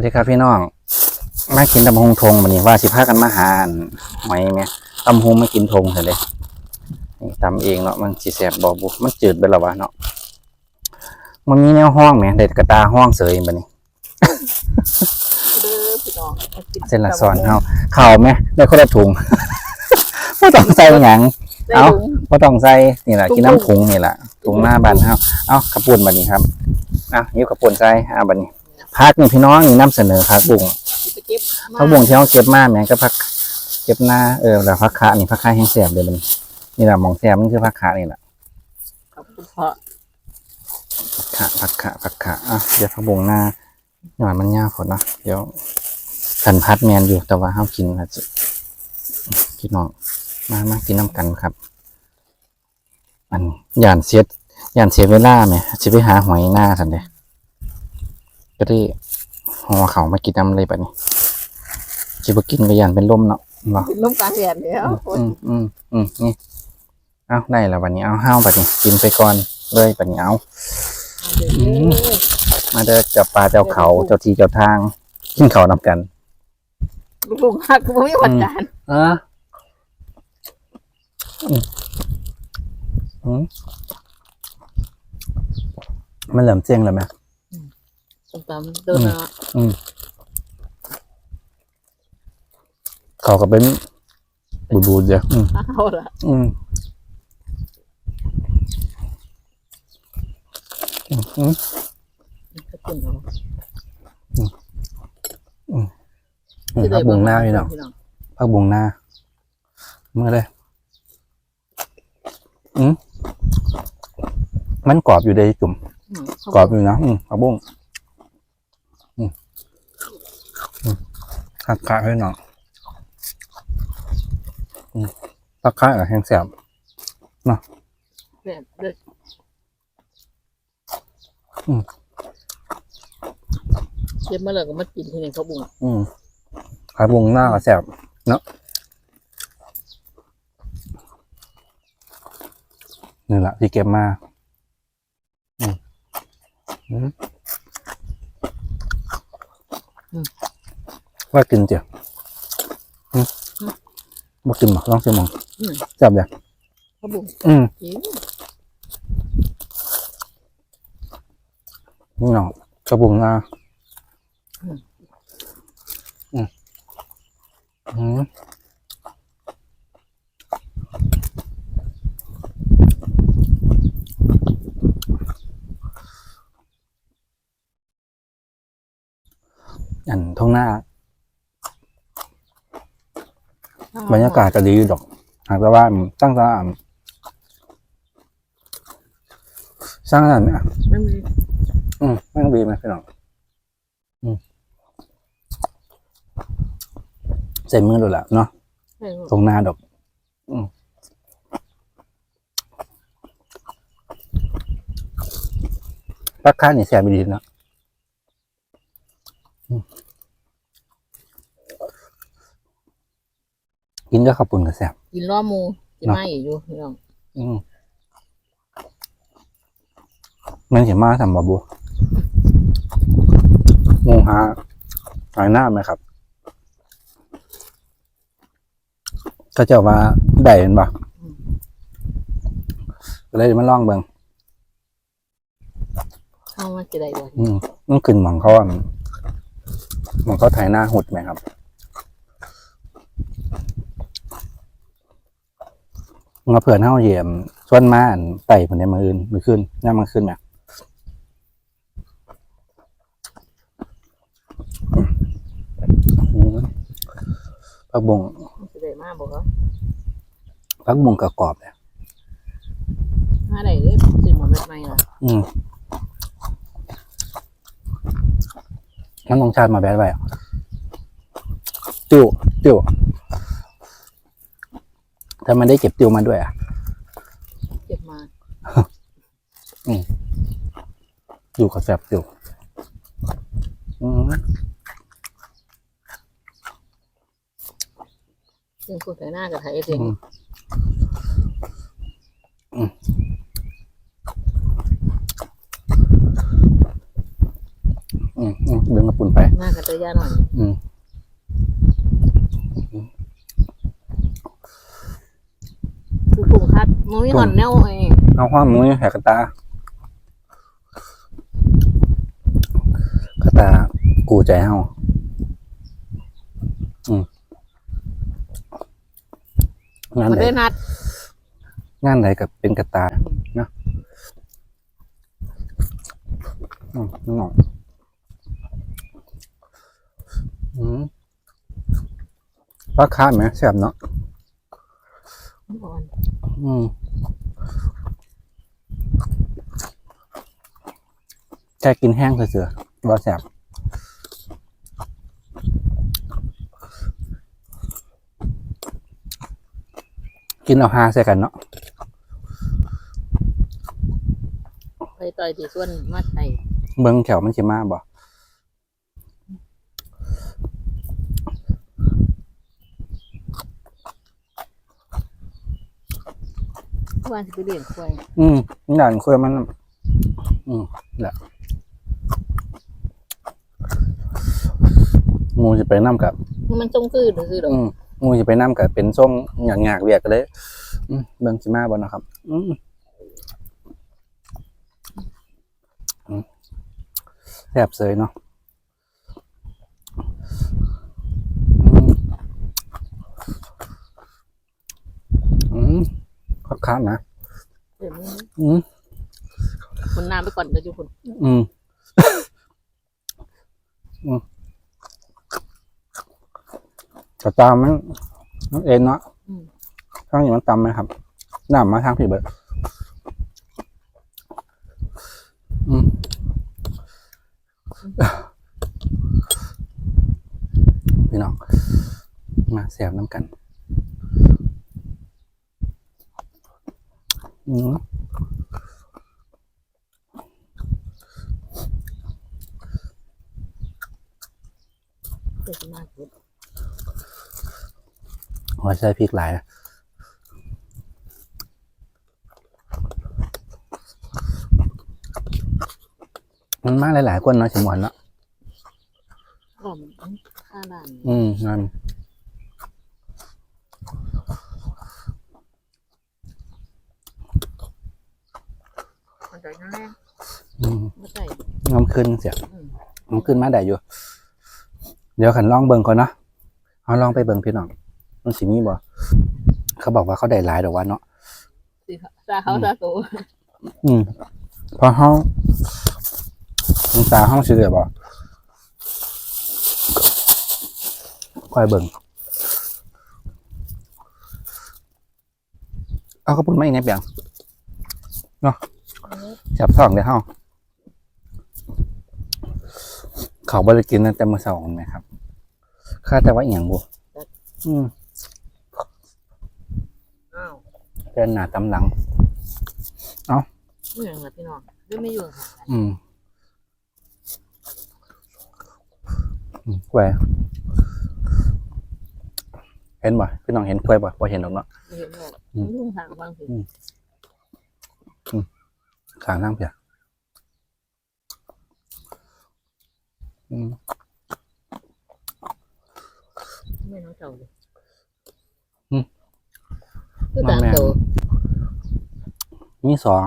สวัสดีครับพี่น้อง มากินตำฮงทงวันนี้ว่าสิพากันมาหาอันหอยไหมตำฮงมากินทงเถอะเลยนี่ตำเองเนาะมันสิแสบบอกบุมันจืดไปแล้ววะเนาะมันมีแนวห้องไหมเด็ดกระตาห้องเสยบันนี้เด้อพี่น้องมากิเส้นละซอนเฮาข่าวไหมได้คนละถุงไม่ต้องใส่หยังได้เอ้าถุงไม่ต้องใส่นี่แหละถุงกินน้ำถุงนี่แหละถุงหน้าบานเฮาเอากระปุ่นบันนี้ครับเอายิ้วกระปุ่นใส่เอาบันนี้ พักนี่พี่น้องนี่นำเสนอพักบุ้งสิไปเก็บพักบุ้งที่เขาเก็บมาแม่งก็พักเก็บหน้าเออแล้วพักขานี่พักขาแห้งแสบเลยมันนี่แหละหมองแสบมันคือพักขานี่แหละขอบคุณพ่อขาพักขาพักขาอะเดี๋ยวพักบุ้งหน้าหน่อยมันยาวผลเนาะเดี๋ยวสันพัดแมนอยู่แต่ว่าห้ากินนะจ๊ะพี่น้องมามากินน้ำกันครับ อันย่านเสียย่านเสียเวลาไหมจะไปหาหอยหน้าสันเดะ ก็ได้ห่อเขามากินน้ำเลยแบบนี้จะไปกินก็ย่านเป็นลมเนาะเนาะกินน้ำกลางแดดแล้วอืมอืมอืมนี่เอาได้แล้ววันนี้เอาห้าวแบบนี้กินไปก่อนเลยแบบนี้เอามาเด้อเจ้าปลาเจ้าเขาเจ้าทีเจ้าทางกินเขาวนำกันลูกๆหักบ่มีวันจานอะอืมอืมมันเหลิมเจียงเลยไหม ส้มตำเดินมาอืมเขาก็เป็นบูดบูดๆเดียวอืมเอาละอืมอืมอืมขอบคุณเนาะอืมพักบุงหน้าพี่น้องพักบุงหน้าเมื่อเลยอืมมันกรอบอยู่ในจุ่มอืมกรอบอยู่นะอืมผักบุ้งอืม อืมคักคักให้หน่อยอืมคักคักกับแห้งแสบแบบเด้อเก็บมาเลยก็มากินที่นี่เขาบุ้งอืมผักบุ้งหน้าก็แสบเนาะนี่แหละที่เก็บมา อืมอืม ว่ากินเจียวอืมบ่กินหรอกลองชิมหมองอืม จับอย่างเขาบุ้งอืมกินนี่เนาะกระบุงหน้าอืมอืมอันท้องหน้า บรรยากาศก็ดีอยู่ดอก หากแต่ว่าตั้งตาสร้างขนาดนี้อะไม่มีอืมไม่ต้องบีบนะพี่น้องอืมใส่มือดูแหละเนาะไม่รู้ตรงหน้าดอก อืมปักข้านี่แสบดีเนาะ อืมกินก็ขับปุ่นกับแสบกินล้อหมูกินเนาะไม่อยู่พี่น้องอืมมันเขียนมาทำบาบูงูฮะหายหน้าไหมครับก็จะว่าได้เห็นปะก็เลยมาลองเบิงเข้ามาจะได้บ่อืมมันขึ้นหมองเขาอะหมองเขาถ่ายหน้าหุดไหมครับ มาเผื่อนเท้าเหยี่ยมส่วนมาอันไต่ผนในมืออื่นมือขึ้นหน้ามันขึ้นไหมอืมผักบงจะได้มาบ่ครับผักบงกระกรอบเนี่ยมาได้เด้อซื้อมาเม็ดใหม่ล่ะอืมมันลงชาติมาแบดไว้อะติ้วติ้ว ถ้ามันได้เก็บติ้วมาด้วยอะ เก็บมาอยู่กับแซบติ้วอืมซึ่งคนไทยหน้ากับไทยเองอืมอืมอืมอืมดึงกระปุ่นไปหน้ากับไทยยาหน่อย อืม คือปรุงคัด มุ้ยหอนแนวไอ้เอาความมุ้ยแหกกระตากระตากูใจเฮาอืมงานมาใดเดินนัดงานใดกับเป็นกระตาเนาะอืมน้องอืมราคาไหมแซ่บเนาะ อ่อนอืมแค่กินแห้งเสือๆบ่แซ่บกินเอาฮาใส่กันเนาะไปต่อยที่ส่วนมัดไตเบิ่งแถวมันสิมาบ่ ว่าสิไปเลี้ยงควายอืมด่านคุยมัน อืมแหละหมูจะไปน้ำกับ มันจงซื่อหรือซื่อดอกอืมหมูจะไปน้ำกับเป็นส่งหยางยากๆเวียกกันเลยอืมเบิ่งสิมาบ่นะครับ อืมอืมแซ่บเสยเนาะอืมอืม คักคักๆนะเดี๋ยวนี้อืมคนน้ำไปก่อนเดี๋ยวจุคนอืมอืมกระตามมันมันเอ็นเนาะอืมข้างนี้มันตำไหมครับน้ำมาทางผิดเบิดอืมพี่น้องมาแสบน้ำกัน อืมเดี๋ยวจะมาสุดหัวใช้พริกหลายนะมันมาหลายๆคนเนาะสมวนเนาะกล่อมข้าด่านอืมนั่น มันใจนั่นแหละ อืม ไม่ใช่ น้ำ ขึ้นเสียอืมน้ำขึ้นมาได้อยู่ เดี๋ยวขันลองเบิ่งก่อนเนาะเอาลองไปเบิ่งพี่น้องมันสิมีบ่เขาบอกว่าเขาได้หลายดอกว่าเนาะสิซาเขาซาโตอืมเพราะเขาตาห้องสิเดือบ่คอยเบิ่งเอาข้าวปุ้นมาอีกในเปียงเนาะจับสองเดี๋ยวเฮา เขาบริกินตั้งแต่มื้อเช้าไหมครับข้าแต่ว่าอหย่างบ่อืมอ้าวเป็นหน้าตำหลังเมื่อไงล่ะพี่น้องเรื่องไม่อยู่ค่ะอืมอืมกล้วยเห็นบ่พี่น้องเห็นกล้วยบ่บ่เห็นหรอกเนาะไม่เห็นหรอกอืมลุงทางบางทีขางนั่งเปีย อืมไม่น้องเจ้าเลยอืม คือตามโตมีสอง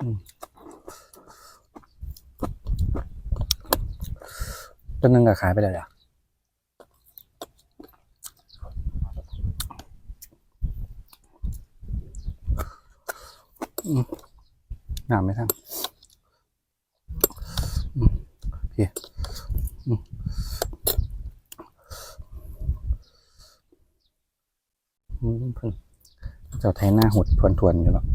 อืมตัวหนึงก็ขายไปแล้วเดี๋ยวอืมงามไหมท่านอืมโอเคอืมอืมเพิ่นเจ้าไทยหน้าหดทวนๆอยู่แล้ว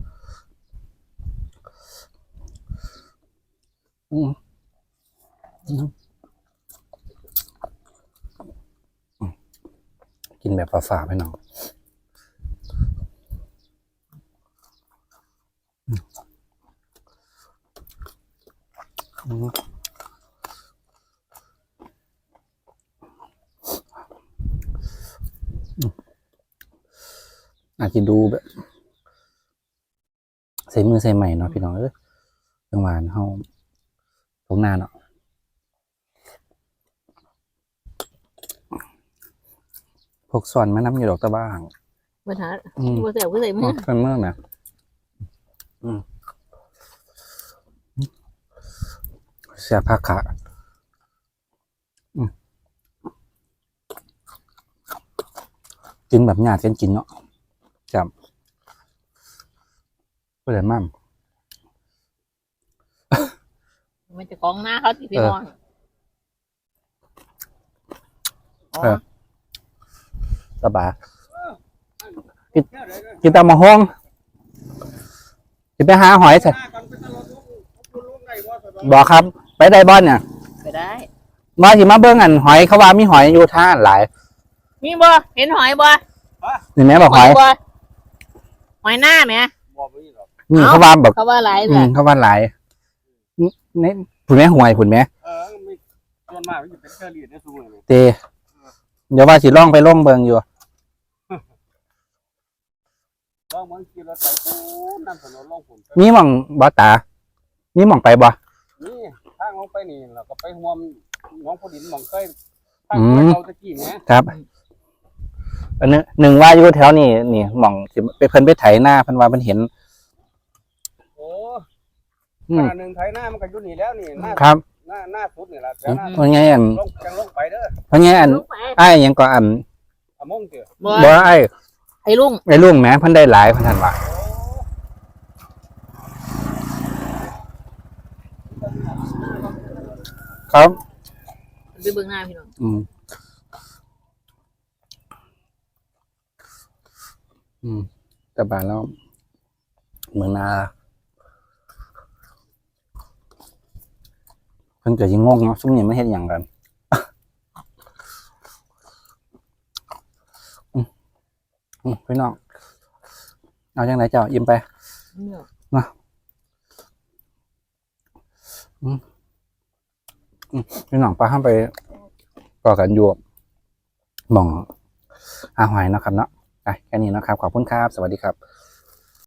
อืมอืมอืมกินแบบฝาๆไปหน่อยอืม อืมอาจจะดูแบบ ใส่มือใส่ใหม่เนาะพี่น้องเอ้ยจังหวานเฮาตรงหน้าเนาะพวกส่วนมันน้ำอยู่ดอกตะบ้างปัญหาอืมบ่แซ่บก็ใส่มือ๋ออเป็นเมื่อนะอืมเสียผักขาอืมกินแบบหยาดกันกินเนาะ จับเพื่อนมั่มมันจะกองหน้าเขาสิพี่เออน้องอ๋อเออสบายกินกินตามมาห้องกินไปหาหอยสิบอกครับ ไปได้บ้านเนี่ยไปได้มาสิมาเบิ้งอันหอยเขาว่ามีหอยอยู่ท่าหลาย มีบ่เห็นหอยบ่นี่แม่บอกหอยบ่ หอยหน้าแหมนี่เขาว่าแบบ เขาว่าหลายอืจ้ะมเขาว่าหลายนี่ผุนแม่หวยผุนแม่เออไม่ส่วนมากมันจะเป็นเครื่องรีดได้สูงเลยเตเดี๋ยวว่าสิล่องไปล่องเบิงอยู่ต้องมันกินรถไฟปูนำถนนลงผมมีหม่องบ่ตา มีหม่องไปบ่นี่ทางลงไปนี่เราก็ไปห่วมหน้องผู้ดินหมองเคยทางอืไปมเราตะกี้แหมครับ อันนึงหนึ่งว่าอยู่แถวนี้นี่หม่องสิไปเพิ่นไปไถหน้าเพิ่นว่าเพิ่นเห็น โอ้อืขมนาดหนึ่งไทยหน้ามันก็อยู่นี่แล้วนี่หน้าครับ หน้าหน้าสุดนี่แหละแถวหน้าเพราะไงอันลงจังลงไปเด้อเพราะไงอันลุงไปไอ้ายหยังก็อันอะมงเถอะบ่บ่ไอ้ไอ้ลุงไอ้ลุงแหมเพิ่นได้หลายเพิ่นท่านว่าครับไปเบิ่งหน้าพี่น้องอืม อืมแต่บานแล้ว เมืองนาเพิ่นเกิดยังงงเนาะซุ่มนี่ไม่เห็นอย่างกันอืมอืมพี่น้องเอาจังไหนเจ้ายิ้มไปเนี่ยพี่น้องปลาห้ามไปก่อกันอยู่หม่องอาหอยเนาะครับเนาะ ไปแค่นี้นะครับ ขอบคุณครับ สวัสดีครับ